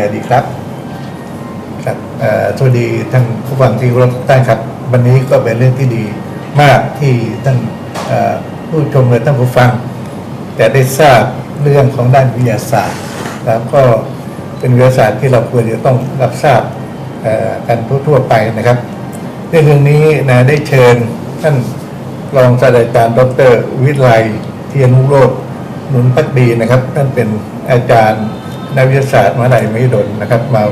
ครับผมปัญญาดีครับครับเอ่อสวัสดีท่านผู้ฟังที่รพทุกท่านครับ วันนี้ก็เป็นเรื่องที่ดีมากที่ท่านผู้ชมและท่านผู้ฟัง แต่ได้ทราบเรื่องของด้านวิทยาศาสตร์แล้วก็เป็นวิทยาศาสตร์ที่เราควรจะต้องรับทราบกันทั่วๆไปนะครับในเรื่องนี้นะได้เชิญท่านรองศาสตราจารย์ดร วิไลเทียนุโรธนุนพักดีนะครับ ท่านเป็นอาจารย์ นักวิทยาศาสตร์มหาลัยมหิดลนะครับ มา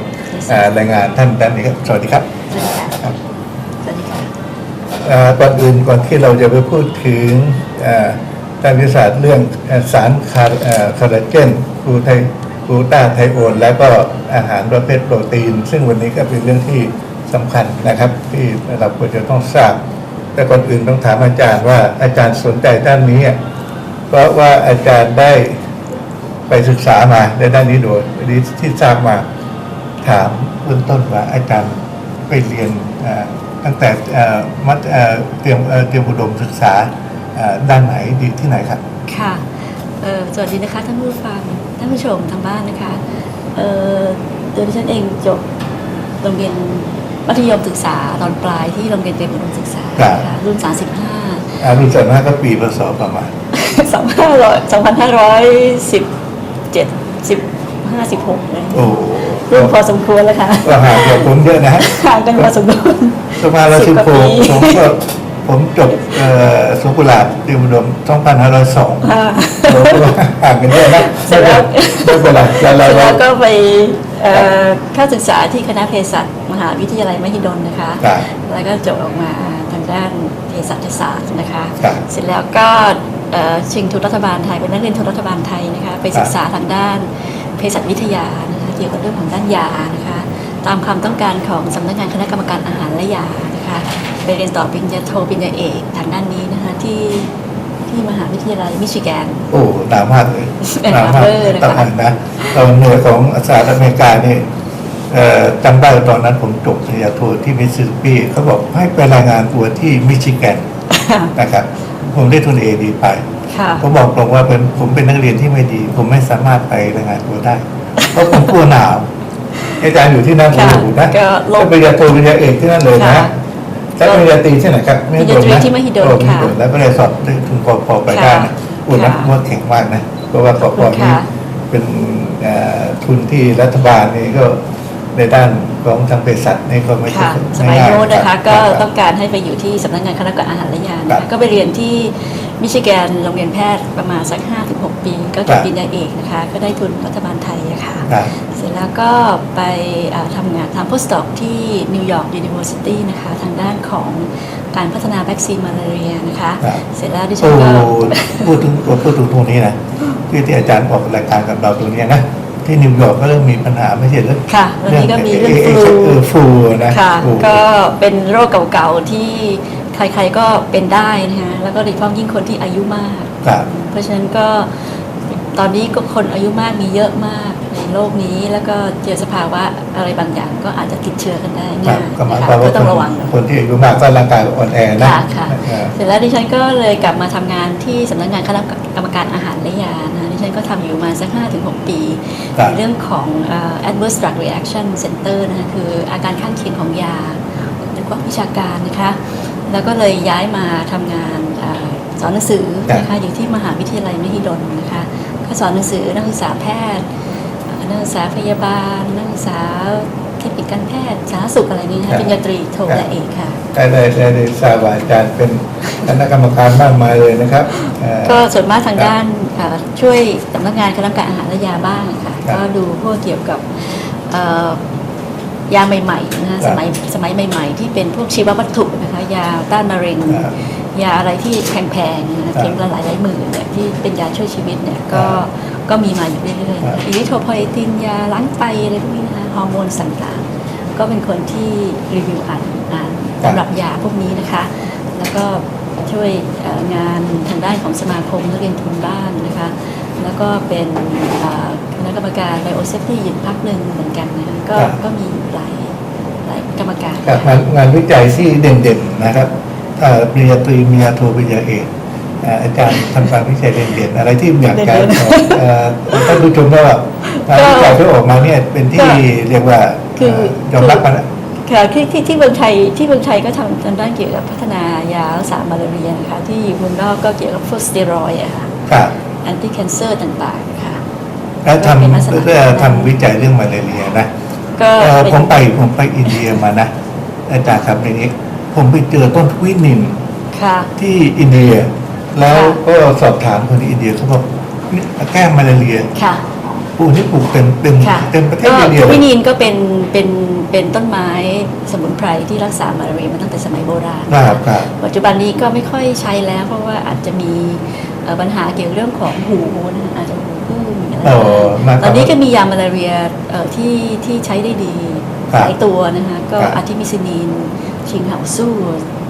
อ่ารายงานท่านด้านนี้ครับสวัสดีครับสวัสดีค่ะครับสวัสดีค่ะเอ่อก่อนอื่นก่อนที่เราจะไปพูดถึงเอ่อด้านวิทยาศาสตร์เรื่องเอ่อสารคาเอ่อคอลลาเจนกลูไทกลูตาไทโอนและก็อาหารประเภทโปรตีน ซึ่งวันนี้ก็เป็นเรื่องที่สำคัญนะครับ ที่เราควรจะต้องทราบ แต่ก่อนอื่นต้องถามอาจารย์ว่าอาจารย์สนใจด้านนี้อะเพราะว่าอาจารย์ได้ ไปศึกษามาในด้านนี้โดยนี้ที่ทราบมาถามเบื้องต้นว่าอาจารย์ไปเรียนตั้งแต่มัธเตรียมเตรียมอุดมศึกษาด้านไหนดีที่ไหนครับค่ะสวัสดีนะคะท่านผู้ฟังท่านผู้ชมทางบ้านนะคะโดยดิฉันเองจบโรงเรียนมัธยมศึกษาตอนปลายที่โรงเรียนเตรียมอุดมศึกษาะรุ่นสามสิบห้รุ่นสามห้าก็ปีพศประมาณสองพันห้าร้อยสองพันห้าร้อยสิบ เจ็ดสิบห้าสิบหกเลยรุ่วพอสมควรแล้วค่ะก็ห่างจากผมเยอะนะห่างกันพอสมควรสมาเราสิบหกผมก็ผมจบสวนกุหลาบดิวดม2502อ่างกันเยอะนะเสร็จแล้วไม่เป็นไรแล้วก็ไปเข้าศึกษาที่คณะเภสัชมหาวิทยาลัยมหิดลนะคะ แล้วก็จบออกมาทางด้านเภสัชศาสตร์นะคะ เสร็จแล้วก็ ชิงทุนรัฐบาลไทยเป็นนักเรียนทุนรัฐบาลไทยนะคะไปศึกษาทางด้านเภสัชวิทยานะคะเกี่ยวกับเรื่องของด้านยานะคะตามความต้องการของสำนักงานคณะกรรมการอาหารและยานะคะไปเรียนต่อปริญญาโทปริญญาเอกทางด้านนี้นะคะที่ที่มหาวิทยาลัยมิชิแกน โอ้หนาวมากเลยเป็นหนาวมากฮาร์เบอร์นะคะตอนนั้นนะตอนหน่วยของสหรัฐอเมริกานี่เอ่อจำได้ตอนนั้นผมจบปริญญาโทที่มิสซิสซิปปีเขาบอกให้ไปรายงานตัวที่มิชิแกนนะครับ ผมได้ทุนเอดีไปค่ะผมบอกตรงว่าเป็นผมเป็นนักเรียนที่ไม่ดี ผมไม่สามารถไปรายงานตัวได้ เพราะผมกลัวหนาวอาจารย์อยู่ที่นั่นผมค่ะอยู่นะก็ลงก็ปริญญาโทปริญญาเอกที่นั่นเลยนะค่ะแล้วปริญญาตรีที่ไหนครับปริญญาตรีที่มหิดลโอ้ค่ะแล้วก็เลยสอบได้ทุนพอพอไปได้นะค่ะอุ่นนักค่ะว่าแข็งมากนะเพราะว่าปปขอบคุณนี้ค่ะเป็นเอ่อทุนที่รัฐบาลนี่ก็ในด้าน ของทางเภสัชนี่ก็ไม่ใช่ค่ะสมัยง่าโน้นนะคะก็รับต้องการให้ไปอยู่ที่สำนักงานคณะกรรมการอาหารและยานะครัคะบก็ไปเรียนที่มิชิแกนโรงเรียนแพทย์ประมาณสัก 5-6 ปี ก็ครัจบบปริญญาเอกนะคะ ก็ได้ทุนรัฐบาลไทยอะค่ะครับเสร็จแล้วก็ไปเอ่อทำงานทำ postdoc ที่นิวยอร์ก University นะคะ ทางด้านของการพัฒนาวัคซีนมาลาเรียนะคะครับเสร็จแล้วดิฉัโอ้นก็พูดถึงพูดถึงตรงนี้นะที่ที่อาจารย์ออกรายการกับเราตรงเนี้ยนะ ที่นิวยอร์กก็เริ่มมีปัญหาไม่ใช่เหรือค่ะแล้วนี้ก็มีเรื่องเอฟลูเออฟลูนะค่ะฟลูก็เป็นโรคเก่าๆที่ใครๆก็เป็นได้นะคะแล้วก็โดยเฉพาะยิ่งคนที่อายุมากครับเพราะฉะนั้นก็ตอนนี้ก็คนอายุมากมีเยอะมากใน โลกนี้ แล้วก็เจอสภาวะอะไรบางอย่างก็อาจจะติดเชื้อกันได้ครัง่าบยก็หมายนะคคะวามว่าก็ต้องระวังคนคนที่อายุมากก็ร่างกายอ่อนแอนะค่ะค่ะเออเสร็จแล้วดิฉันก็เลยกลับมาทำงานที่สำนักงานคณะกรรมการอาหารและยานะดิฉันก็ทำอยู่มาสัก5ถึง6ปีครับในเรื่องของเอ่อ adverse drug reaction center นะคะคืออาการข้างเคียงของยาในกว้างวิชาการนะคะแล้วก็เลยย้ายมาทำงานเอ่อสอนหนังสือนะคะอยู่ที่มหาวิทยาลัยมหิดลนะคะก็สอนหนังสือนักศึกษาแพทย์เอ่อ นักศึกษาพยาบาล นักศึกษาเทคนิคการแพทย์สาธารณสุขอะไรนี้นะคะปริญญาตรีโทและเอกค่ะ ได้ได้ได้ได้ทราบว่าอาจารย์เป็นคณะกรรมการมากมายเลยนะครับเอ่อ ก็ส่วนมากทางด้านเอ่อช่วยสำนักงานคณะกรรมการอาหารและยาบ้างค่ะครับก็ดูพวกเกี่ยวกับเอ่อยาใหม่ๆนะครัสบมัยสมัยใหม่ ๆ ที่เป็นพวกชีววัตถุนะคะยาต้านมะเร็ง ครับยาอะไรที่แพงๆนะเข็มละหลายหลายๆหมื่นเนี่ยที่เป็นยาช่วยชีวิตเนี่ยก็ครับ ก็มีมาอยู่เรื่อยครับๆอิริโทรโพเอตินยาล้างไตอะไรพวกนี้นะคะฮอร์โมนต่างๆ ก็เป็นคนที่รีวิวอ่านอ่านตำรับยาพวกนี้นะคะ แล้วก็ช่วยเอ่องานทางด้านของสมาคมนักเรียนทุนบ้านนะคะ แล้วก็เป็นเอ่อคณะกรรมการไบโอเซฟตี้อยู่พักหนึ่งเหมือนกันนะคะก็ครับก็มีหลายหลายกรรมการครับงานงานวิจัยที่เด่นๆนะครับเอ่อปริญญาตรีปริญญาโทปริญญาเอกเอ่ออาจารย์ทำการวิจัยเด่นๆอะไรที่อยากจะบอกเอ่อท่านผู้ชมว่างานวิจัยที่ออกมาเนี่ยเป็นที่เรียกว่าคือเยอมรับกันอะค่ะที่ที่ที่เมืองไทยที่เมืองไทยก็ทำทำด้านเกี่ยวกับพัฒนายารักษามาลาเรียนะคะที่เมืองนอกก็เกี่ยวกับพวกสเตียรอยด์อะค่ะครับแอนตี้แคนเซอร์ต่างๆค่ะแล้วก็เป็นลักษทำณะเพื่อทำวิจัยเรื่องมาลาเรียนะก็เอ่อเป็นผมไปผมไปอินเดียมานะอาจารย์ครับในนี้ผมไปเจอต้นทวินินค่ะที่อินเดีย แล้วค่ะก็สอบถามคนอินเดียเขาบอกนี่แก้มาลาเรียค่ะปลูกนี่ปลูกเต็มเต็มค่ะเต็มประเทศก็อินเดียทเลวิยนีนก็เป็นเป็นเป็นต้นไม้สมุนไพรที่รักษามาลาเรียมาตั้งแต่สมัยโบราณครับครับปัจจุบันนี้ก็ไม่ค่อยใช้แล้ว เพราะว่าอาจจะมีเอ่อปัญหาเกี่ยวกับเรื่องของหูนะอาจจะหูอื้ออะไรอ๋อมาตอนนี้ก็มียามาลาเรียเอ่อที่ที่ใช้ได้ดีครับหลายตัวนะคะก็ครับอาทิมิซินีนชิงเห่าสู้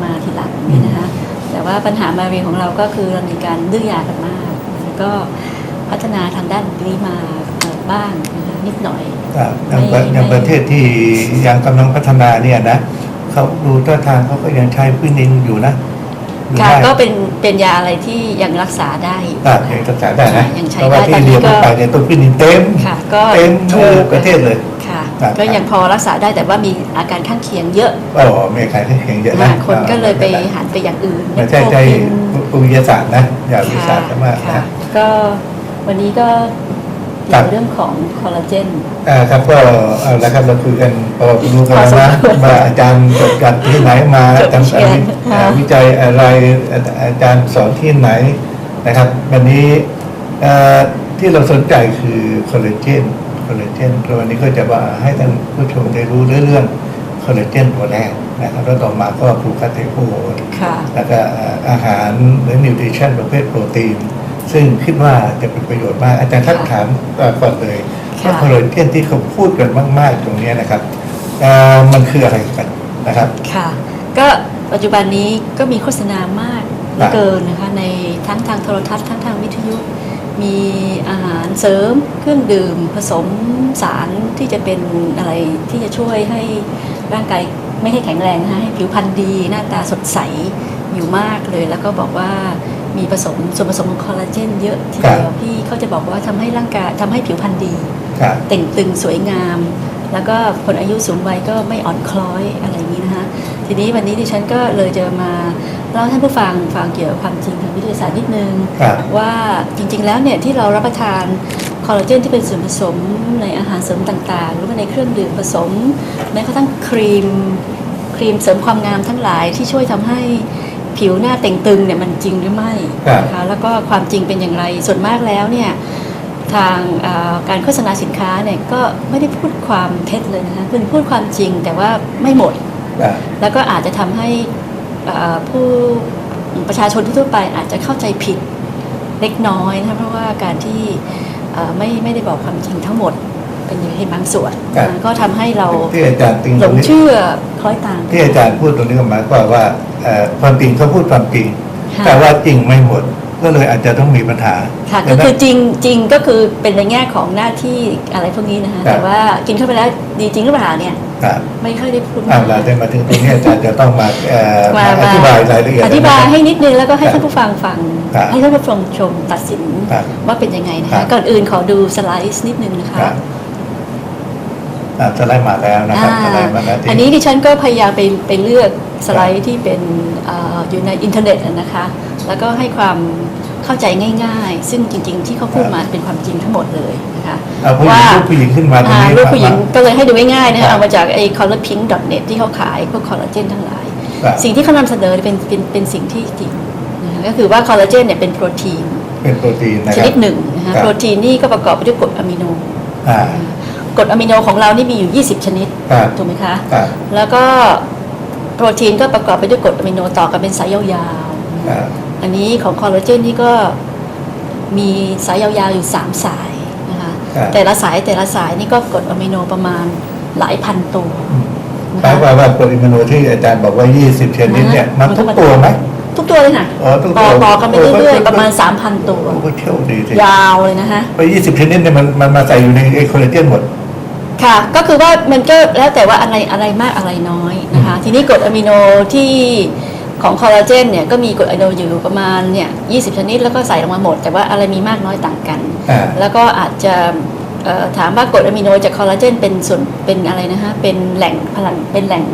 มาทีหลังนี่นะคะ แต่ว่าปัญหามาลาเรียของเราก็คือเรามีการดื้อยากันมากแล้วก็พัฒนาทางด้านนี้มาเอ่อบ้างนะคะนิดหน่อยครับอย่างไม่อย่างไม่ประเทศที่ยังกำลังพัฒนาเนี่ยนะเขาดูท่าทางเขาก็ยังใช้พื้นนินอยู่นะอยู่ ค่ะได้ก็เป็นเป็นยาอะไรที่ยังรักษาได้อยู่ครับยังรักษาได้นะยังใช้เพราะว่าได้ที่ตอนเรีนี้ยนก็ไปเนี่ยต้นพื้นนินเต็มค่ะ ก็เต็มถูเอ่อกประเทศเลยค่ะครับก็ยังพอรักษาได้แต่ว่ามีอาการข้างเคียงเยอะอ๋อมีขายที่เคียงเยอะนะอ่าคนก็เลยไปหันไปอย่างอื่นไม่ใช่ใจโควิทยาศาสตร์นะอย่ากินวิทยาศาสตร์มากค่ะนะก็วันนี้ก็ ครัเกี่ยบวเรื่องของคอลลาเจนอ่าครับก็เอาละครับเราคุยกันพอรู้กันพอสมนะควรว่าอาจารย์จบจากที่ไหนมาจอาบจารย์เชียนอ่าค่ะวิจัยอะไรอาอาจารย์สอนที่ไหนนะครับ วันนี้เอ่อที่เราสนใจคือคอลลาเจนคอลลาเจนแล้ววันนี้ก็จะว่าให้ท่านผู้ชมได้รู้เรื่องคอลลาเจนตัวแรกนะครับแล้วต่อมาก็กลูคาเทโอนค่ะแล้วก็เอ่ออาหารหรือนิวทริชั่นประเภทโปรตีน ซึ่งคิดว่าจะเป็นประโยชน์มาก อาจารย์ทักถามเอ่อก่อนเลยค่ะว่าคอลลาเจนที่เขาพูดกันมาก ๆ ตรงเนี้ยนะครับเอ่อมันคืออะไรกันนะครับค่ะ ก็ปัจจุบันนี้ก็มีโฆษณามากเหลือเกินนะคะในทั้งทางโทรทัศน์ทั้งทางวิทยุ มีอาหารเสริมเครื่องดื่มผสมสารที่จะเป็นอะไรที่จะช่วยให้ร่างกายไม่ให้แข็งแรงนะคะให้ผิวพรรณดีหน้าตาสดใสอยู่มากเลย แล้วก็บอกว่า มีผสมส่วนผสมของคอลลาเจนเยอะทีเดียวพี่เขาจะบอกว่าทำให้ร่างกายทำให้ผิวพรรณดีครับเต่งตึงสวยงาม แล้วก็คนอายุสูงวัยก็ไม่อ่อนคล้อยอะไรอย่างนี้นะคะทีนี้วันนี้ดิฉันก็เลยจะมาเล่าให้ท่านผู้ฟังฟังเกี่ยวกับความจริงทางวิทยาศาสตร์นิดนึงครับว่าจริง ๆ แล้วเนี่ยที่เรารับประทานคอลลาเจนที่เป็นส่วนผสมในอาหารเสริมต่างๆ หรือว่าในเครื่องดื่มผสมแม้กระทั่งครีมครีมเสริมความงามทั้งหลายที่ช่วยทำให้ ผิวหน้าเต่งตึงเนี่ยมันจริงหรือไม่ครับนะคะแล้วก็ความจริงเป็นอย่างไรส่วนมากแล้วเนี่ยทางเอ่อการโฆษณาสินค้าเนี่ยก็ไม่ได้พูดความเท็จเลยนะคะคือพูดความจริงแต่ว่าไม่หมดครับแล้วก็อาจจะทำให้เอ่อผู้ประชาชนทั่วๆไปอาจจะเข้าใจผิดเล็กน้อยนะคะเพราะว่าการที่เอ่อไม่ไม่ได้บอกความจริงทั้งหมด เป็นเพียงบางส่วนนะก็ทำให้เราที่อาจารย์ติงหตลรงงนี้เชื่อคล้อยตามที่อาจารย์พูดตรงนี้ก็หมายความว่าเอ่อความจริงเขาพูดความจริงค่ะแต่ว่าจริงไม่หมดก็เลยอาจจะต้องมีปัญหาค่ะดัก็งนั้นคือจริงจริงก็คือเป็นในแง่ของหน้าที่อะไรพวกนี้นะคะครับแต่ว่ากินเข้าไปแล้วดีจริงหรือเปล่าเนี่ยครับไม่ค่อยได้พูดเอาละได้มาถึงตรงนี้อาจารย์จะต้องมาเอ่อมามาอธิบายรายละเอียดอธิบายให้นิดนึงแล้วก็ให้ครับท่านผู้ฟังฟังครับให้ท่านผู้ฟังชมตัดสินครับว่าเป็นยังไงนะครัคะบก่อนอื่นขอดูสไลด์นิดนึงนะคะครับอ่า สไลด์มาแล้วนะครับสไลด์มาแล้วที่อันนี้ดิฉันก็พยายามไปไปเลือกสไลด์ที่เป็นเอออยู่ในอินเทอร์เน็ตอะนะคะ แล้วก็ให้ความเข้าใจง่าย ๆ ซึ่งจริง ๆ ที่เขาพูดมาเป็นความจริงทั้งหมดเลยนะคะเอาผู้หญิงรูปผู้หญิงขึ้นมาตรงอ่านี้รูปผู้หญิงครับก็เลยให้ดูง่ายๆนะครัคะบเอามาจากไอ้ colorpink.net ที่เขาขายพวกคอลลาเจนทั้งหลายครับสิ่งที่เขานำเสนอเป็นเป็นเป็นสิ่งที่จริงนะคะก็คือว่าคอลลาเจนเนี่ยเป็นโปรตีนเป็นโปรตีนนะชครับนิดหนึ่งนะคะครับโปรตีนนี่ก็ประกอบไปด้วยกรดอะมิโนอ่า กรดอะมิโนของเรานี่มีอยู่ 20 ชนิดครับถูกไหมคะ ครับแล้วก็โปรตีนก็ประกอบไปด้วยกรดอะมิโนต่อกันเป็นสายยาวครับๆ อันนี้ของคอลลาเจนนี่ก็มีสายยาวๆอยู่ 3 สายนะคะครับแต่ละสายแต่ละสายนี่ก็กรดอะมิโนประมาณหลายพันตัวอืมนะหมายคะความว่าโปรตีนโนที่อาจารย์บอกว่า 20 ชนิดเนี่ยอ่ามัมันทุกตัวไหม ทุกตัวเลยค่ะอ๋อทุกตัต่อวต่อกันไปเรื่อยเออๆประมาณ 3,000 ตัว โอ้โหเที่ยวดีสิยาวเลยนะคะ ไป20 ชนิดเนี่ยมันมันมาใส่อยู่ในไอ้คอลลาเจนหมด ค่ะ ก็คือว่ามันก็แล้วแต่ว่าอะไรอะไรมากอะไรน้อยนะคะ ทีนี้กรดอะมิโนที่ของคอลลาเจนเนี่ยก็มีกรดอะมิโนอยู่ประมาณเนี่ย20ชนิดแล้วก็ใส่ลงมาหมด แต่ว่าอะไรมีมากน้อยต่างกัน อ่า แล้วก็อาจจะเอ่อถามว่ากรดอะมิโนจากคอลลาเจนเป็นส่วนเป็นอะไรนะฮะเป็นแหล่งพลังเป็นแหล่ง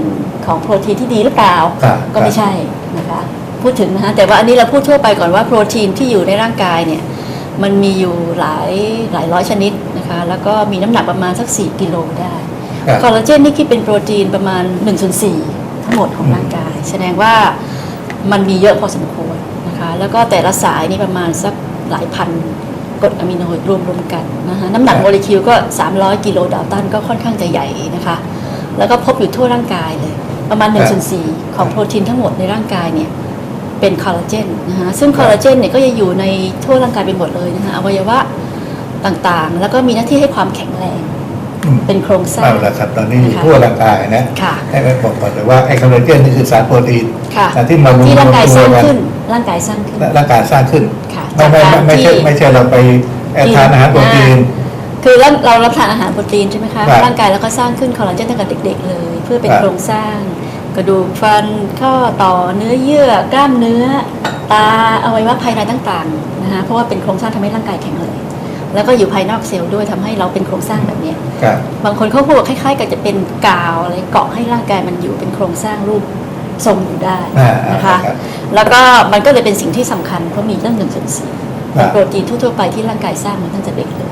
ของโปรตีนที่ดีหรือเปล่าครับก็ไม่ใช่นะคะพูดถึงนะฮะแต่ว่าอันนี้เราพูดทั่วไปก่อนว่าโปรตีนที่อยู่ในร่างกายเนี่ยมันมีอยู่หลายหลายร้อยชนิด นะคะ แล้วก็มีน้ำหนักประมาณสัก 4 กิโลได้ ครับ คอลลาเจนนี่คิดเป็นโปรตีนประมาณ1ส่วน4ทั้งหมดของร่างกาย แสดงว่ามันมีเยอะพอสมควรนะคะ แล้วก็แต่ละสายนี่ประมาณสักหลายพันกรดอะมิโนรวมรวมๆกันนะคะน้ำหนักครับโมเลกุลก็ 300 กิโลดาลตันก็ค่อนข้างจะใหญ่นะคะ แล้วก็พบอยู่ทั่วร่างกายเลย ประมาณ1ส่วน4ของโปรตีนทั้งหมดในร่างกายเนี่ย เป็นคอลลาเจนนะคะซึ่งคอลลาเจนเนี่ยก็จะอยู่ในทั่วร่างกายไปหมดเลยนะคะอวัยวะ ต่างๆ แล้วก็มีหน้าที่ให้ความแข็งแรงอืมเป็นโครงสร้าเอางละครับ ตอนนี้อยู่นะคะทั่วร่างกายนะค่ะให้ไปบอกก่อนเลยว่าไอ้คอลลาเจนนี่คือสารโปรตีนค่ะนะที่มารวมที่ร่างกายสร้างตัวกัขึ้น ร่างกายสร้างขึ้นร่างกายสร้างขึ้นค่ะไม่ไม่จากไม่การไม่ใช่ที่ไม่ใช่เราไปเอ่อกินทานอาหารโปรตีนคือเราเรารับทานอาหารโปรตีนใช่ไหมคะครับร่างกายเราก็สร้างขึ้นคอลลาเจนตั้งแต่เด็ก ๆ เลย เพื่อเป็นครับโครงสร้าง กระดูกฟันข้อต่อเนื้อเยื่อกล้ามเนื้อ ตาอวัยวะภายในต่างๆนะคะเพราะว่าเป็นโครงสร้างทำให้ร่างกายแข็งแรง แล้วก็อยู่ภายนอกเซลล์ด้วยทำให้เราเป็นโครงสร้างแบบเนี้ยครับบางคนเขาพูดว่าคล้ายๆ กับจะเป็นกาวอะไรเกาะให้ร่างกายมันอยู่เป็นโครงสร้างรูปทรงอยู่ได้อ่านะคะครับแล้วก็มันก็เลยเป็นสิ่งที่สำคัญเพราะมีเรื่องหนึ่งส่วนสี่ครับโปรตีนทั่วๆไปที่ร่างกายสร้างมันตั้งแต่เด็กเลย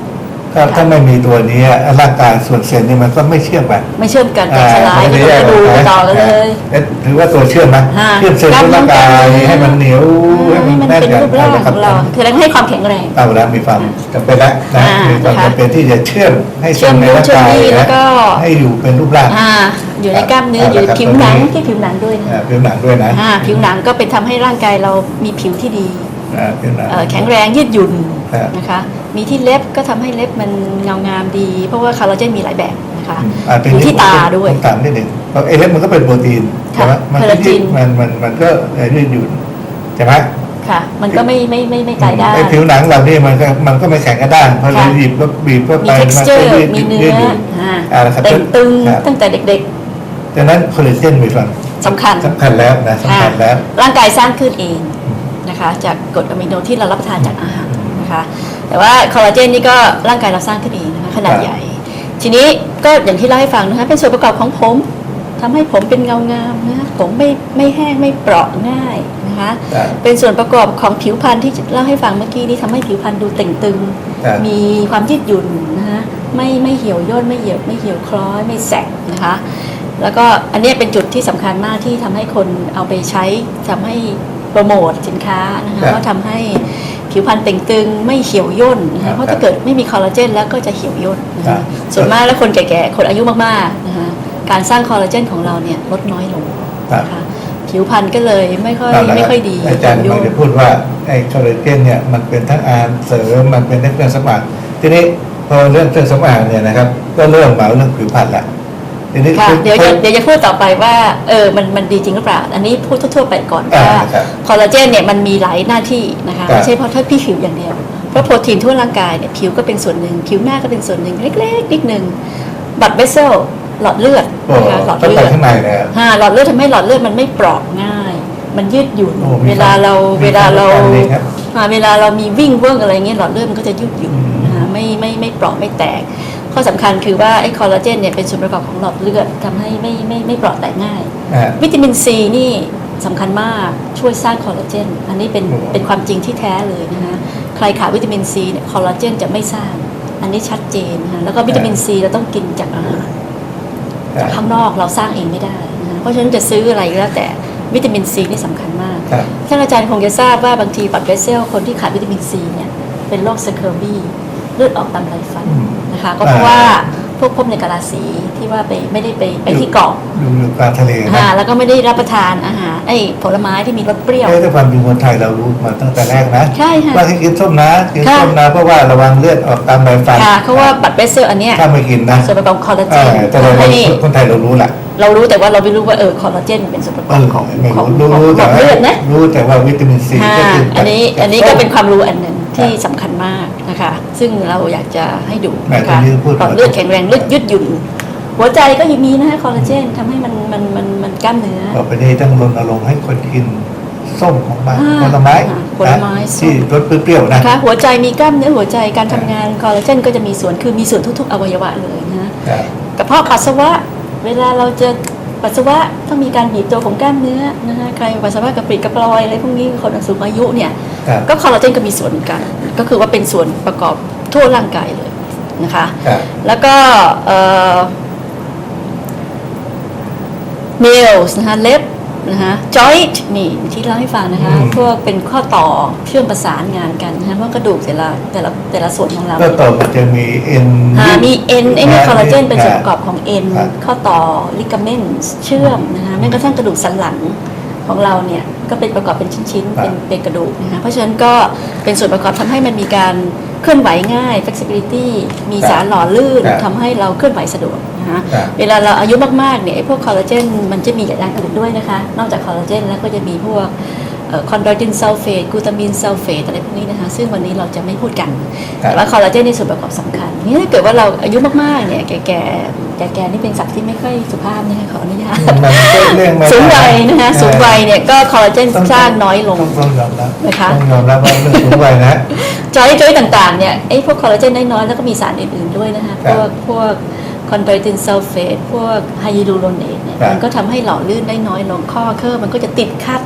ถ้าถ้าไม่มีตัวนี้ร่างกายส่วนเซลล์นี่มันก็ไม่เชื่อมกันไม่เชื่อมกันแต่อ่าสลายมันก็จะแยจะดูกต่อกันเลยเอ๊ะถือว่าตัวเชื่อมไหมอ่าเชื่อมเซลล์ร่างกายให้มันเหนียวให้ให้มันมันแน่นเป็นกันรูปร่างนะคขรับองเราคือให้ความแข็งแรงเอาละมีความจำเป็นแล้วนะอ่ามีมีความนะคะจำเป็นที่จะเชื่อมให้เซเชื่ลอมล์ในนู้นร่างเชื่อมกายนี่แล้วก็นะให้อยู่เป็นรูปร่างอ่าอยู่ในกล้ามเนื้อเอาอยู่ละครับผิวหนังตรงนี้ที่ผิวหนังด้วยนะอ่าผิวหนังด้วยนะอ่าผิวหนังก็เป็นทำให้ร่างกายเรามีผิวที่ดี อ่าผิวหนังเอ่อแข็งแรงยืดหยุ่นครับนะคะ มีที่เล็บก็ทำให้เล็บมันเงางามดี เพราะว่าคอลลาเจนมีหลายแบบนะคะอ่าเป็นอยู่ที่ตาด้วยผมถามนิดหนึ่งเพราะไอ้เล็บมันก็เป็นโปรตีนค่ะใช่ไหมมันก็คอลลาเจยืนดมันมันมันก็เอ่อยืดหยุ่นใช่ไหมค่ะ มันก็ไม่ไม่ไม่ไม่ไกลได้านไอ้ผิวหนังเรานี่มันก็มันก็ไม่แข็งกระด้างพอเราค่ะบีบก็บีบเข้ามีไปมันก็ texture ยืดมีเนื้ยือดหยุ่นอ่าอ่าแล้วครับเต่งตึงครับตั้งแต่เด็กดังนั้นคอลลาเจนมีความๆสำคัญสำคัญแล้วนะสำคัญแล้วอ่าร่างกายสร้างขึ้นเอง นะคะจากกรดอะมิโนที่เรารับประทานจากอาหารนะคะแต่ว่าคอลลาเจนนี่ก็ร่างกายเราสร้างขึ้นเองนะคะขนาดครับใหญ่ ทีนี้ก็อย่างที่เล่าให้ฟังนะคะเป็นส่วนประกอบของผมทำให้ผมเป็นเงางามนะคะผมไม่ไม่แห้งไม่เปราะง่ายนะคะครับเป็นส่วนประกอบของผิวพรรณที่เล่าให้ฟังเมื่อกี้นี้ทำให้ผิวพรรณดูเต่งตึงครับมีความยืดหยุ่นนะคะไม่ไม่เหี่ยวย่นไม่เหี่ยวไม่เหี่ยวคล้อยไม่แสกนะคะแล้วก็อันเนี้ยเป็นจุดที่สำคัญมากที่ทำให้คนเอาไปใช้ทำให้ โปรโมทสินค้านะคะครับว่าทำให้ผิวพรรณเต่งตึงไม่เหี่ยวย่นนะครัคะบเพราะถ้าเกิดไม่มีคอลลาเจนแล้วก็จะเหี่ยวย่นนะครัคะบส่วนมากแล้วคนแก่ๆคนอายุมากๆนะคะการสร้างคอลลาเจนของเราเนี่ยลดน้อยลงครับนะคะผิวพรรณก็เลยไม่ค่อยเาละไม่ค่อยดีอาจารย์ย่กำลันงจะพูดว่าไอ้คอลลาเจนเนี่ยมันเป็นทั้งอาหารเสริมมันเป็นทั้งเครื่องสำอางทีนี้พอเรื่องเครื่องสำอางเนี่ยนะครับก็เริ่มมาเรื่องผิวพรรณละ ทีนี้ค่ะคือเดี๋ยวจะเดี๋ยวจะพูดต่อไปว่าเออมันมันดีจริงหรือเปล่า อันนี้พูดทั่วๆไปก่อนอ่าว่าครับคอลลาเจนเนี่ยมันมีหลายหน้าที่นะคะครับไม่ใช่เพราะถ้าพี่ผิวอย่างเดียว เพราะโปรตีนทั่วร่างกายเนี่ยผิวก็เป็นส่วนหนึ่งผิวหน้าก็เป็นส่วนหนึ่งเล็กๆนิดหนึ่งบัตรเบสเซลหลอดเลือดโอ้นะคะหลอดต้องเลืไปอดข้างในนะครับฮะหลอดเลือดทำให้หลอดเลือดมันไม่เปราะง่าย มันยืดหยุ่นโอ้มีเวลาเรามีเวลาเราความรู้ครับอ่าเวลาเรามีวิ่งเวิ้งอะไรเงี้ยหลอดเลือดมันก็จะยืดหยุ่นอืมนะคะไม่ไม่ไม่เปราะไม่แตก ข้อสำคัญคือว่าไอ้คอลลาเจนเนี่ยเป็นส่วนประกอบของหลอดเลือดทำให้ไม่ไม่ไม่เปราะแตกง่ายอ่าวิตามินซีนี่สำคัญมากช่วยสร้างคอลลาเจน อันนี้เป็นโอ้เป็นความจริงที่แท้เลยนะคะใครขาดวิตามินซีเนี่ยคอลลาเจนจะไม่สร้าง อันนี้ชัดเจนนะคะแล้วก็วิตามินซีเราต้องกินจากอาหารจากข้างนอกเราสร้างเองไม่ได้นะคะเพราะฉะนั้นจะซื้ออะไรก็แล้วแต่วิตามินซีนี่สำคัญมากครับท่านอาจารย์คงจะทราบว่าบางทีบัตรเบสเซลคนที่ขาดวิตามินซีเนี่ยเป็นโรคสเคอร์บีเลือดออกตามไรฟันอืม นะคะ ก็เพราะว่าพวกพบในกาลาสีที่ว่าไปไม่ได้ไปไปที่เกาะอยู่อยู่กลางทะเลนะ อ่าแล้วก็ไม่ได้รับประทานอาหารไอ้ผลไม้ที่มีรสเปรี้ยว เอ้ยแต่ความจริงคนไทยเรารู้มาตั้งแต่แรกนะใช่ค่ะว่าให้กินส้มนะกินค่ะ ส้มนะเพราะว่าระวังเลือดออกตามใบฟันค่ะเพราะว่าบัตรเบสเซลอันเนี้ยถ้าไม่กินนะส่วนประกอบของคอลลาเจเอนอแต่เราทำให้คนไทยเรารู้แหละเรารู้แต่ว่าเราไม่รู้ว่าเออคอลลาเจนเป็นส่วนประกเออบอของไม่ของรู้ของรู้ขแต่องว่าเลือดนะรู้แต่ว่าวิตามินซีค่ะก็คืออันนี้จากอันนี้ก็ส้มเป็นความรู้อันหนึ่ง ที่ครับสำคัญมากนะคะ ซึ่งเราอยากจะให้ดูแม่นะตอนคะนี้พูดหลอดเลือดแข็งแรงเลือดยืดหยุ่นหัวใจก็ยังมีนะคะคอลลาเจนทำให้มันมันมันมันกล้ามเนื้อต่อไปนี้ต้องรณรงค์ให้คนกินส้มของมันอ่าผลไม้ค่ะผลไม้นะส้มที่รสเปรี้ยวๆนะนะคะหัวใจมีกล้ามเนื้อหัวใจการทำงานคอลลาเจนก็จะมีส่วนคือมีส่วนทุกๆ อวัยวะเลยนะฮะครับกระเพาะปัสสาวะ เวลาเราจะ ปัสสาวะต้องมีการบีบตัวของกล้ามเนื้อนะฮะใครปัสสาวะกระปริดกระปลอยอะไรพวกนี้คนสูงอายุเนี่ยครับก็คอลลาเจนก็มีส่วนเหมือนกัน ก็คือว่าเป็นส่วนประกอบทั่วร่างกายเลยนะคะครับแล้วก็เอ่อ nails นะคะเล็บ นะคะ joint นี่ที่เล่าให้ฟังนะคะอืมพวกเป็นข้อต่อเชื่อมประสานงานกันนะคะเพราะกระดูกแต่ละแต่ละแต่ละส่วนของเราก็ต่อมันจะมีเอ็นอ่ามีเอ็นไอ้นี่อ่าคอลลาเจนเป็นส่วนอ่าประกอบของเอ็นครับข้อต่อลิกาเมนเชื่อมนะคะแม้กระทั่งกระดูกสันหลังของเราเนี่ย ก็เป็นประกอบเป็นชิ้นๆครับเป็นเป็นกระดูกนะคะเพราะฉะนั้นก็เป็นส่วนประกอบทำให้มันมีการเคลื่อนไหวง่าย flexibility มีสารหล่อลื่นครับทำให้เราเคลื่อนไหวสะดวกนะคะครับเวลาเราอายุมากๆเนี่ยไอ้พวกคอลลาเจนมันจะมีอย่างอื่นด้วยนะคะ นอกจากคอลลาเจนแล้วก็จะมีพวก คอนโดรจินซัลเฟตกลูตามินซัลเฟตอะไรพวกนี้นะคะ ซึ่งวันนี้เราจะไม่พูดกันครับแต่ว่าคอลลาเจนในส่วนประกอบสำคัญ นี่ถ้าเกิดว่าเราอายุมากๆเนี่ยแก่ๆแก่ๆนี่เป็นศัพท์ที่ไม่ค่อยสุภาพนะคะขออนุญาตมันก็เรื่องมาสูงวัยนะคะเออสูงวัยเนี่ยก็คอลลาเจนต้องสร้างน้อยลงต้องต้องยอมรับนะคะต้องยอมรับว่าเรื่องสูงวัยนะจอยจอยต่างๆเนี่ยไอ้พวกคอลลาเจนน้อยๆแล้วก็มีสารอื่นๆด้วยนะคะครัพบวกพวกคอนโดรจินซัลเฟตพวกไฮยูรูโรเนตเนี่ยครับมันก็ทำให้หล่อลื่นได้น้อยลงข้อเคอมันก็จะติดคัด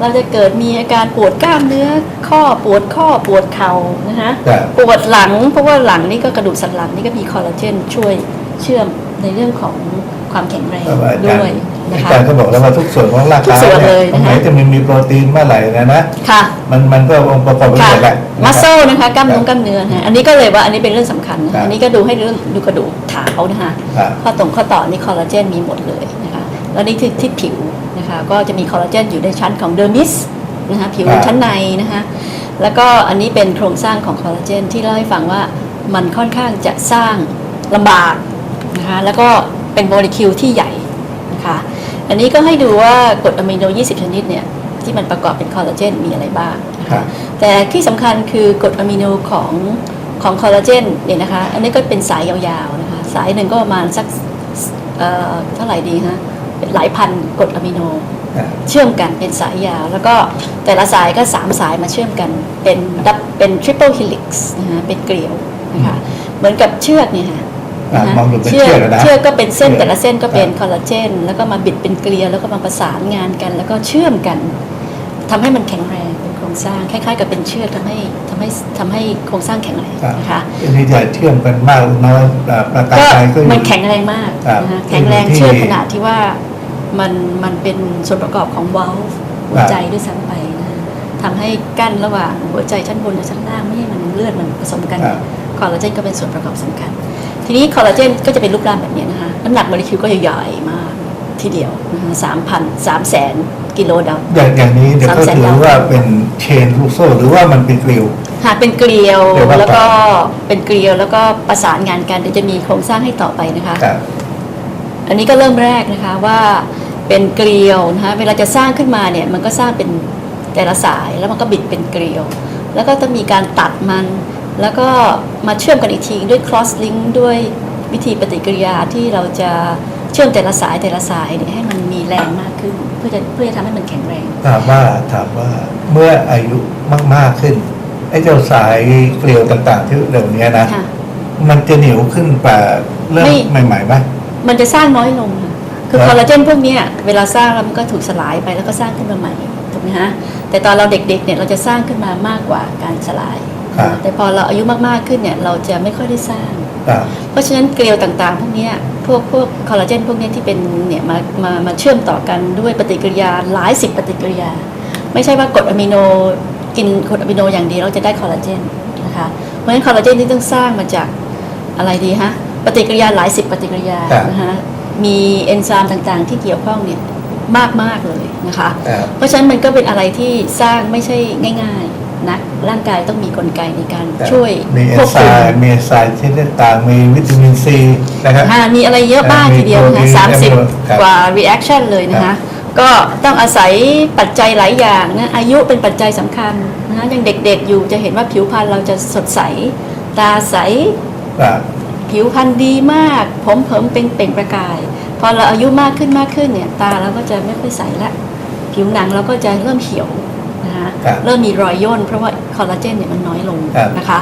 เราจะเกิดมีอาการปวดกล้ามเนื้อข้อปวดข้อปวดเข่านะคะครับปวดหลังเพราะว่าหลังนี่ก็กระดูกสันหลังนี่ก็มีคอลลาเจนช่วยเชื่อมในเรื่องของความแข็งแรงอาจารด้วยย์นะอาคะ จารย์ก็บอกแล้วว่าทุกส่วนของร่างทุกกายส่วนเนี่เลยยนะคะตรงไหนจะมีมีโปรตีนเมื่อไหร่นะนะค่ะ มันมันก็องค์ประกอบไปหค่ะมดแหละมัสเซลนะนะคะกล้ามเนื้อกล้ามเนื้อนะฮะอันนี้ก็เลยว่าอันนี้เป็นเรื่องสำคัญนะครัคะบอันนี้ก็ดูให้เรื่องดูกระดูกเท้านะคะ ครับ ข้อตรงข้อต่อนี่คอลลาเจนมีหมดเลยนะคะ แล้วนี่ที่ที่ผิว นะคะก็จะมีคอลลาเจนอยู่ในชั้นของเดอร์มิสนะคะผิวครับชั้นในนะคะแล้วก็อันนี้เป็นโครงสร้างของคอลลาเจนที่เล่าให้ฟังว่ามันค่อนข้างจะสร้างลำบากนะคะแล้วก็เป็นโมเลกุลที่ใหญ่นะคะอันนี้ก็ให้ดูว่ากรดอะมิโน 20 ชนิดเนี่ยที่มันประกอบเป็นคอลลาเจนมีอะไรบ้างนะครัคะบแต่ที่สำคัญคือกรดอะมิโนของของคอลลาเจนเนี่ยนะคะ อันนี้ก็เป็นสายยาวๆนะคะ สายหนึ่งก็ประมาณสักเอ่อเท่าไหร่ดีฮะเป็น หลายพันกรดอะมิโนอ่าเชื่อมกันเป็นสายยาว แล้วก็แต่ละสายก็สามสายมาเชื่อมกัน เป็นดับเป็นทริปเปิลฮิลิกซ์นะคะเป็นเกลียวนะคะเหมือนกับเชือกเนี่ยค่ะอ่านะมองดูเป็นเชือกแล้วนะเชือกก็เป็นเส้นเชือกแต่ละเส้นก็เป็นครับคอลลาเจน แล้วก็มาบิดเป็นเกลียวแล้วก็มาประสานงานกัน แล้วก็เชื่อมกันทำให้มันแข็งแรงเป็นโครงสร้างคล้ายๆ กับเป็นเชือกทำให้ทำให้ทำให้โครงสร้างแข็งแรงครับนะคะอันนี้จะเชื่อมกันมากหรือน้อยอ่าประกาก็ศก็อยู่มันแข็งแรงมากครับนะคะแข็งแรงที่เชื่อขนาดที่ว่า มันมันเป็นส่วนประกอบของวาลว์หัวใจด้วยซ้ำไปนะคะทำให้กั้นระหว่างหัวใจชั้นบนกับชั้นล่างไม่ให้มันเลือดมันผสมกันครับคอลลาเจนก็เป็นส่วนประกอบสำคัญ ทีนี้คอลลาเจนก็จะเป็นรูปร่างแบบนี้นะคะน้ำหนักโมเลกุลก็ใหญ่ๆมากทีเดียวสามพันสามแสนกิโลดัมอย่างอย่างนี้เดี๋ยวก็สามแสนถือว่าเป็นเชนลูกโซ่หรือว่ามันเป็นกลิวหากเป็นเกลียวเดี๋ยวว่าแล้วก็ต่อเป็นเกลียวแล้วก็ประสานงานกันเดี๋ยวจะมีโครงสร้างให้ต่อไปนะคะครับ อันนี้ก็เริ่มแรกนะคะว่าเป็นเกลียวนะคะเวลาจะสร้างขึ้นมาเนี่ยมันก็สร้างเป็นแต่ละสายแล้วมันก็บิดเป็นเกลียว แล้วก็ต้องมีการตัดมัน แล้วก็มาเชื่อมกันอีกทีด้วย cross link ด้วยวิธีปฏิกิริยาที่เราจะเชื่อมแต่ละสายแต่ละสายเนี่ยให้มันมีแรงมากขึ้น เพื่อจะเพื่อจะทำให้มันแข็งแรง ถามว่าถามว่าเมื่ออายุมาก ๆ ขึ้น ไอ้เจ้าสายเกลียวต่างๆที่เหล่านี้นะ ค่ะ มันจะเหนียวขึ้นกว่าเริ่มไม่ ใหม่ๆไหม มันจะสร้างน้อยลงค่ะคือครับคอลลาเจนพวกเนี้ยเวลาสร้างแล้วมันก็ถูกสลายไปแล้วก็สร้างขึ้นมาใหม่ถูกไหมฮะแต่ตอนเราเด็กๆเนี่ยเราจะสร้างขึ้นมามากกว่าการสลายครับแต่พอเราอายุมากๆขึ้นเนี่ยเราจะไม่ค่อยได้สร้างครับเพราะฉะนั้นเกลียวต่างๆ พวกเนี้ยพวกพวกคอลลาเจนพวกเนี้ยที่เป็นเนี่ยมามามาเชื่อมต่อกันด้วยปฏิกิริยาหลายสิบปฏิกิริยา ไม่ใช่ว่ากรดอะมิโนกินกรดอะมิโนอย่างเดียวเราจะได้คอลลาเจนนะคะเพราะฉะนั้นคอลลาเจนที่ต้องสร้างมาจากอะไรดีฮะ ปฏิกิริยาหลายสิบปฏิกิริยาครับนะคะมีเอนไซม์ต่างๆ ที่เกี่ยวข้องเนี่ยมากมากๆเลยนะคะครับเพราะฉะนั้นมันก็เป็นอะไรที่สร้างไม่ใช่ง่ายๆนะร่างกายต้องมีกลไกในการครับช่วยมีเอนควบไซคุมม์มีเอนไซม์ชนิดต่างมีวิตามินซีนะครับอ่ามีอะไรเยอะมากมีทีเดียวโปรตีนะนสามสิบครับกว่า reaction เลยนะครัคะบก็ต้องอาศัยปัจจัยหลายอย่างนะอายุเป็นปัจจัยสำคัญนะยังเด็กๆอยู่จะเห็นว่าผิวพรรณเราจะสดใส ตาใสครับ ผิวพรรณดีมาก ผมเผิมเป็นเปล่งประกายพพอเราอายุมากขึ้นมากขึ้นเนี่ยตาเราก็จะไม่ค่อยใสละ ผิวหนังเราก็จะเริ่มเหี่ยวนะคะครับเริ่มมีรอยย่นเพราะว่าคอลลาเจนเนี่ยมันน้อยลงครับนะคะ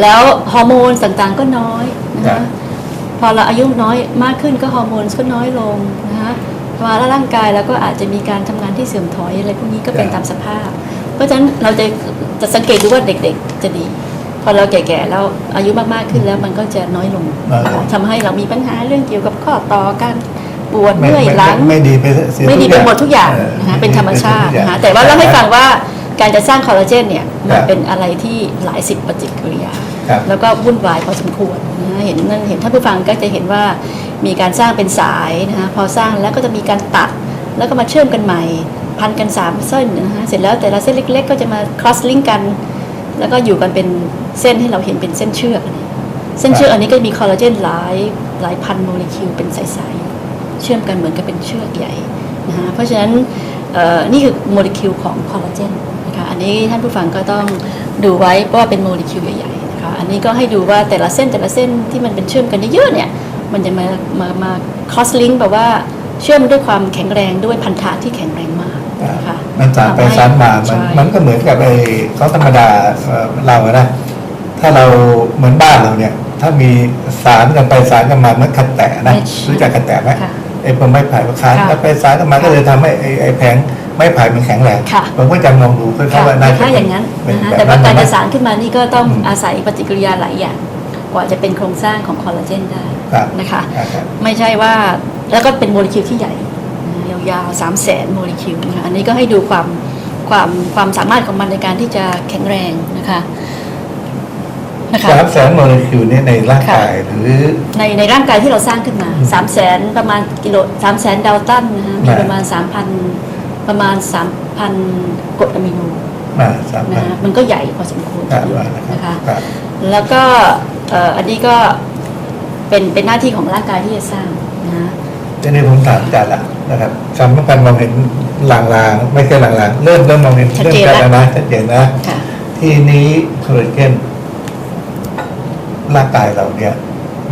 แล้วฮอร์โมนต่างๆก็น้อยนะครัคะบพอเราอายุน้อยมากขึ้นก็ฮอร์โมนก็น้อยลงนะคะพอแล้วร่างกายเราก็อาจจะมีการทำงานที่เสื่อมถอยอะไรพวกนี้ก็เป็นครับตามสภาพ เพราะฉะนั้นเราจะจะสังเกตดูว่าเด็กๆจะดีพ อเราแก่ๆแล้วอายุมากๆขึ้นแล้วมันก็จะน้อยลงน้อยลงทำให้เรามีปัญหาเรื่องเกี่ยวกับข้อต่อการปวดเมื่อยหลังไม่ดีไปเสียไม่ดีทุกไปอย่างหมดทุกอย่างออนะคะเป็นธรรมชาติทุกอย่นะงคะแต่ว่าเราให้ฟังว่าการจะสร้างคอลลาเจนเนี่ยมัครันบเป็นอะไรที่หลายสิบปฏิกิริยาครับแล้วก็วุ่นวายพอสมควรนะเห็นนั่นเห็นท่านผู้ฟังก็จะเห็นว่ามีการสร้างเป็นสายนะคะพอสร้างแล้วก็จะมีการตัดแล้วก็มาเชื่อมกันใหม่ พันกันสามเส้นนะคะเสร็จแล้วแต่ละเส้นเล็ก ๆ ก็จะมา cross link กัน แล้วก็อยู่กันเป็นเส้นให้เราเห็นเป็นเส้นเชือกเนี่ยเส้นเชือกอันนี้ก็มีคอลลาเจนหลายหลายพันโมเลกุลเป็นสายๆเชื่อมกันเหมือนกับเป็นเชือกใหญ่นะคะเพราะฉะนั้นเอ่อนี่คือโมเลกุลของคอลลาเจนนะคะอันนี้ท่านผู้ฟังก็ต้องดูไว้เพราะว่าเป็นโมเลกุลใหญ่ๆนะคะอันนี้ก็ให้ดูว่าแต่ละเส้นแต่ละเส้นที่มันเป็นเชื่อมกันเยอะๆเนี่ยมันจะมามามา cross link แบบว่าเชื่อมด้วยความแข็งแรงด้วยพันธะที่แข็งแรงมากนะคะ มันสานไปทำให้สานมามันใช่มันก็เหมือนกับไอ้เขาธรรมดาเอ่อเราอะนะถ้าเราเหมือนบ้านเราเนี่ย ถ้ามีสารกันไปสารกันมาเหมันขัดแตะนะไม่ใช่รู้จักขัดแตะไหมค่ะไอ้พวกไม้ไผ่มาค้านค่ะแล้วไปสารกันมาค่ะก็เลยทำให้ไอ้ไอ้แผงไม้ไผ่มันแข็งแรงค่ะผมก็จำลองดูคือเขาค่ะว่าน่าจะถ้าอย่างนั้นเป็นนะคะบบแต่ว่าการไหมจะสารขึ้นมานี่ก็ต้องอืมอาศัยปฏิกิริยาหลายอย่างกว่าจะเป็นโครงสร้างของคอลลาเจนได้ครับนะคะครับไม่ใช่ว่าแล้วก็เป็นโมเลกุลที่ใหญ่นะ ยาวๆสามแสนโมเลกุลนะคะอันนี้ก็ให้ดูความความความสามารถของมันในการที่จะแข็งแรงนะคะนะคะสามแสนโมเลกุลเนี่ยในร่างกายหรือในในร่างกายที่เราสร้างขึ้นมาอืมสามแสนประมาณกิโลสามแสนดาลตันนะคะมีนะประมาณสามพันประมาณสามพันกรดอะมิโนมาสามนะพันคะมันก็ใหญ่พอสมควรครัทีบเดียวนะนะคะครับแล้วก็เอ่ออันนี้ก็เป็นเป็นหน้าที่ของร่างกายที่จะสร้างนะทีนี้ผมถามอาจารย์ละ นะครับสำคัญมองเห็นลางๆ ไม่ใช่ลางๆ เริ่มเริ่มมองเห็นชัดเริ่มเจนกันแล้วแล้วนะชัดเจนนะค่ะ ทีนี้คอลลาเจนร่างกายเราเนี่ย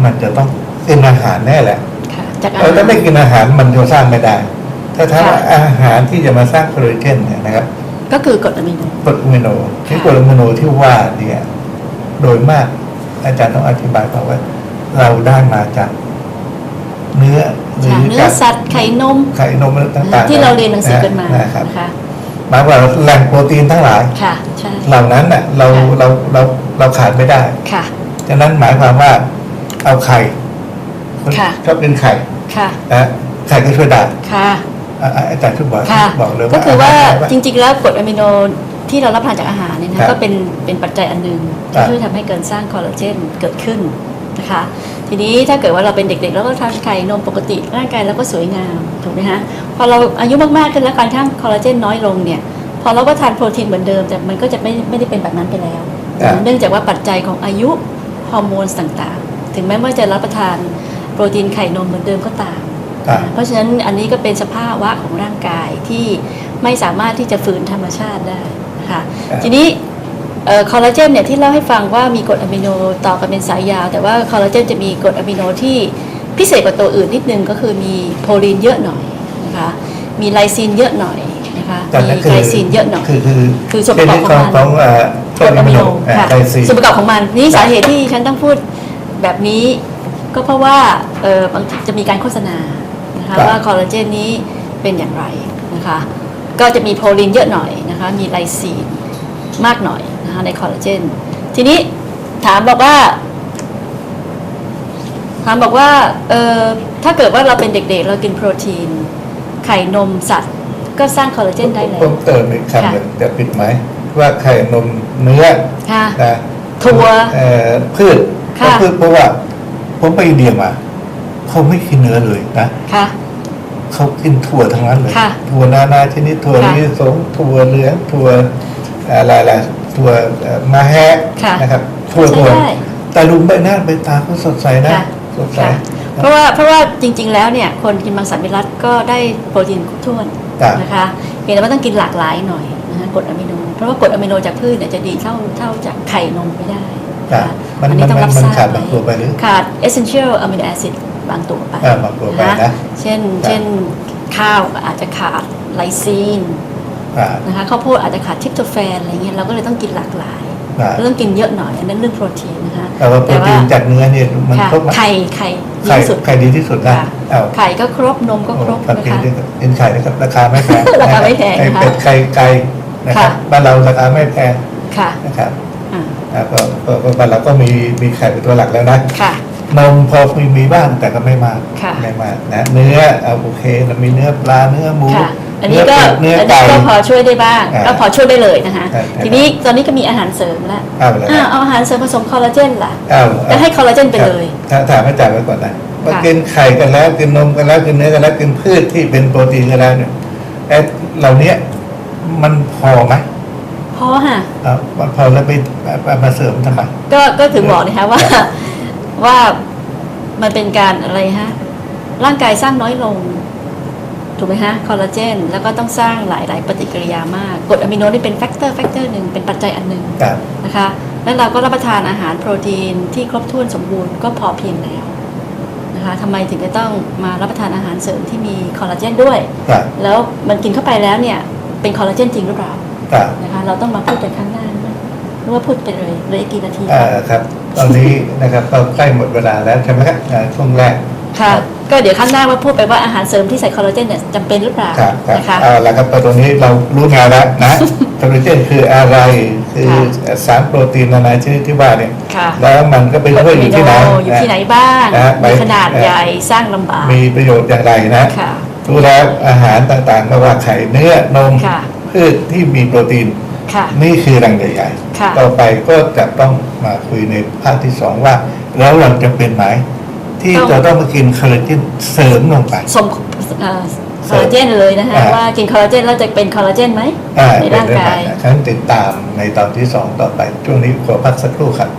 มันจะต้องกินอาหารแน่แหละ ค่ะจากอาเราหาถ้ารไม่กินอาหารมันจะสร้างไม่ได้ ถ้าถ้าค่ะ อาหารที่จะมาสร้างคอลลาเจนเนี่ยนะครับก็คือกรดอะมิโน กรดอะมิโนที่กรดอะมิโนที่ว่าเนี่ย โดยมากอาจารย์ต้องอธิบายก่อนว่า เราได้มาจาก เนื้อหรืค่ะอเนื้อจากสัตว์ไข่นมไข่นมต่างๆที่เราเรียนหนังสือกันมานะครับนะคะหมายว่าแหล่งโปรตีนทั้งหลายค่ะใช่เหล่านั้นน่ะเราค่ะเราเราเราขาดไม่ได้ค่ะฉะนั้นหมายความว่าเอาไข่คนค่ะชอบกินไข่ค่ะนะไข่ก็ช่วยได้ค่ะอะอะอาจารย์ช่วยบอกค่ะบอกเลยก็คือว่าะไรจริง ๆ แล้วกรดอะมิโนที่เรารับประทานจากอาหารเนี่ยครันะบก็เป็นเป็นปัจจัยอันหนึ่งครัที่บช่วยทำให้เกิดสร้างคอลลาเจนเกิดขึ้นนะคะ ทีนี้ถ้าเกิดว่าเราเป็นเด็กๆแล้วก็ทานไข่นมปกติร่างกายเราก็สวยงามถูกไหมฮะพอเราอายุมากๆขึ้นแล้วการทั้งคอลลาเจนน้อยลงเนี่ยพอเราก็ทานโปรตีนเหมือนเดิมแต่มันก็จะไม่ไม่ได้เป็นแบบนั้นไปแล้วครับเนื่องจากว่าปัจจัยของอายุฮอร์โมนต่างๆ ถึงแม้ว่าจะรับประทานโปรตีนไข่นมเหมือนเดิมก็ตามครับเพราะฉะนั้นอันนี้ก็เป็นสภาวะของร่างกายที่ไม่สามารถที่จะฝืนธรรมชาติได้นะคะครับทีนี้เอ่อ คอลลาเจนเนี่ยที่เล่าให้ฟังว่ามีกรดอะมิโนต่อกันเป็นสายยาว แต่ว่าคอลลาเจนจะมีกรดอะมิโนที่พิเศษกว่าตัวอื่นนิดนึงก็คือมีโพลีนเยอะหน่อยนะคะมีไลซีนเยอะหน่อยนะคะแต่นั่นมีคือไกลซีนเยอะหน่อยคือคือคือส่วนประกอบของมันของเอ่อกรดอะมิโนอะค่ะไลซีนส่วนประกอบของมันนี่สาเหตุที่ฉันต้องพูดแบบนี้ ก็เพราะว่าเออบางทีจะมีการโฆษณานะคะครับว่าคอลลาเจนนี้เป็นอย่างไรนะคะก็จะมีโพลีนเยอะหน่อยนะคะมีไลซีน มากหน่อยนะคะในคอลลาเจน ทีนี้ถามบอกว่า ถามบอกว่าเออถ้าเกิดว่าเราเป็นเด็กๆ เรากินโปรตีน ไข่นมสัตว์ ก็สร้างคอลลาเจนได้แล้ผวมเติมอีกคำค่ะหนึ่งจะผิดไหม ว่าไข่นมเนื้อค่ะนะถั่วเอ่อพืชค่ะก็พืชเพราะว่า ผมไปอินเดียมาเขาไม่กินเนื้อเลยนะค่ะเขากินถั่วทั้งนั้นเลยค่ะถั่วนานาชนิดถั่วค่ะลิสงถั่วเหลืองถั่ว อะไรอะไรถั่วเอ่อมาแฮะค่ะนะครับถั่วใช้ถั่วได้แต่ลุงใบหน้าใบตาเขาสดใสนะค่ะสดใสค่ะเพราะว่าเพราะว่าจริง ๆ แล้วเนี่ยคนกินมังสวิรัตก็ได้โปรตีนครบถ้วนครับนะคะเพียงแต่ว่าต้องกินหลากหลายหน่อยนะคะกรดอะมิโน เพราะว่ากรดอะมิโนจากพืชเนี่ยจะดีเท่าเท่าจากไข่นมไม่ได้ครันะบคะมันอันนี้มันต้องมัรันบมันทราบขาดไว้บางตัวไปหรือขาด essential amino acid บางตัวไปอ่าบางตัวไปนะเช่นครับเช่นข้าวอาจจะขาดไลซีนอ่า นะคะข้าวโพดอาจจะขาดทริปโตแฟนอะไรเงี้ยเราก็เลยต้องกินหลากหลายอ่าเราต้องกินเยอะหน่อยอันนั้นเรื่องโปรตีนนะคะแต่ว่าโปรตีนจากเนื้อเนี่ยมันค่ะครบไหมไข่ไข่ดีไข่ที่สุดไข่ดีที่สุดนะค่ะอ้าวไข่ก็ครบนมก็ครบโอ้นะกินคะด้วยกินไข่นะครับราคาไม่แพงราคาไม่แพงไข่นะคะเป็ดไข่ไก่นะครับค่ะบ้านเราราคาไม่แพงค่ะนะครับอ่าอ่าก็ก็ก็บ้านเราก็มีมีไข่เป็นตัวหลักแล้วนะค่ะนมพอมีมีบ้างแต่ก็ไม่มากค่ะไม่มากนะเนื้อเอาโอเคเรามีเนื้อปลาเนื้อหมูค่ะ อันนี้ก็เนื้ออันเป็ดนี้เนื้อไก่ก็พอช่วยได้บ้าง อ่าก็พอช่วยได้เลยนะคะใช่ใช่ทีนี้ตอนนี้ก็มีอาหารเสริมแล้วเอาเลย อ่านะเอาอาหารเสริมผสมคอลลาเจนล่ะเอาจะให้คอลลาเจนไปเลยถ้าถามอาจารย์ไว้ก่อนนะว่าค่ะกินไข่กันแล้วกินนมกันแล้วกินเนื้อกันแล้วกินพืชที่เป็นโปรตีนกันแล้วเนี่ยไอ้เหล่านี้มันพอไหมพอค่ะเอามันพอแล้วไปไปมาเสริมทำไม ก็ก็ถึงบอกนะคะว่าว่ามันเป็นการอะไรฮะร่างกายสร้างน้อยลง ถูกไหมฮะคอลลาเจนแล้วก็ต้องสร้างหลายๆปฏิกิริยามากกรดอะมิโนนี่เป็นแฟกเตอร์แฟกเตอร์หนึ่งเป็นปัจจัยอันหนึ่งครับนะคะแล้วเราก็รับประทานอาหารโปรตีนที่ครบถ้วนสมบูรณ์ก็พอเพียงแล้วนะคะทำไมถึงจะต้องมารับประทานอาหารเสริมที่มีคอลลาเจนด้วยครับแล้วมันกินเข้าไปแล้วเนี่ยเป็นคอลลาเจนจริงหรือเปล่าครับนะคะเราต้องมาพูดกันข้างหน้าไหมหรือว่าพูดไปเลยเหลยกี่นาทีอ่าครับตอนนี้นะครับก็ใกล้หมดเวลาแล้วใช่ไหมครับอ่าช่วงแรกค่ะ ก็เดี๋ยวข้างหน้าว่าพูดไปว่าอาหารเสริมที่ใส่คอลลาเจนเนี่ยจำเป็นหรือเปล่าครับครับนะคะ เอาละครับตอนนี้เรารู้งานแล้วนะ คอลลาเจนคืออะไรคือสารโปรตีนนานาชนิดที่ว่าเนี่ยค่ะ แล้วมันก็ไปช่วยอยู่ที่ไหนอยู่ที่ไหนบ้างนะไป มีขนาดเอ่อใหญ่สร้างลำบาก มีประโยชน์อย่างไรนะค่ะ รู้แล้วอาหารต่างๆไม่ว่าไข่เนื้อนมค่ะ พืชที่มีโปรตีน ค่ะ นี่คือรังใหญ่ค่ะ ๆต่อไปก็จะต้องมาคุยในภาคที่สองว่า แล้วเราจะเป็นไหม ที่ต้องจะต้องมากินคอลลาเจนเสริมลงไปสมเอ่อคอลลาเจนเลยนะคะอ่าว่ากินคอลลาเจนแล้วจะเป็นคอลลาเจนไหมอ่าในเป็นร่างเรื่องกายใหม่นะฉะนั้นติดตามในตอนที่สองต่อไปช่วงนี้ขอพักสักครู่ครับ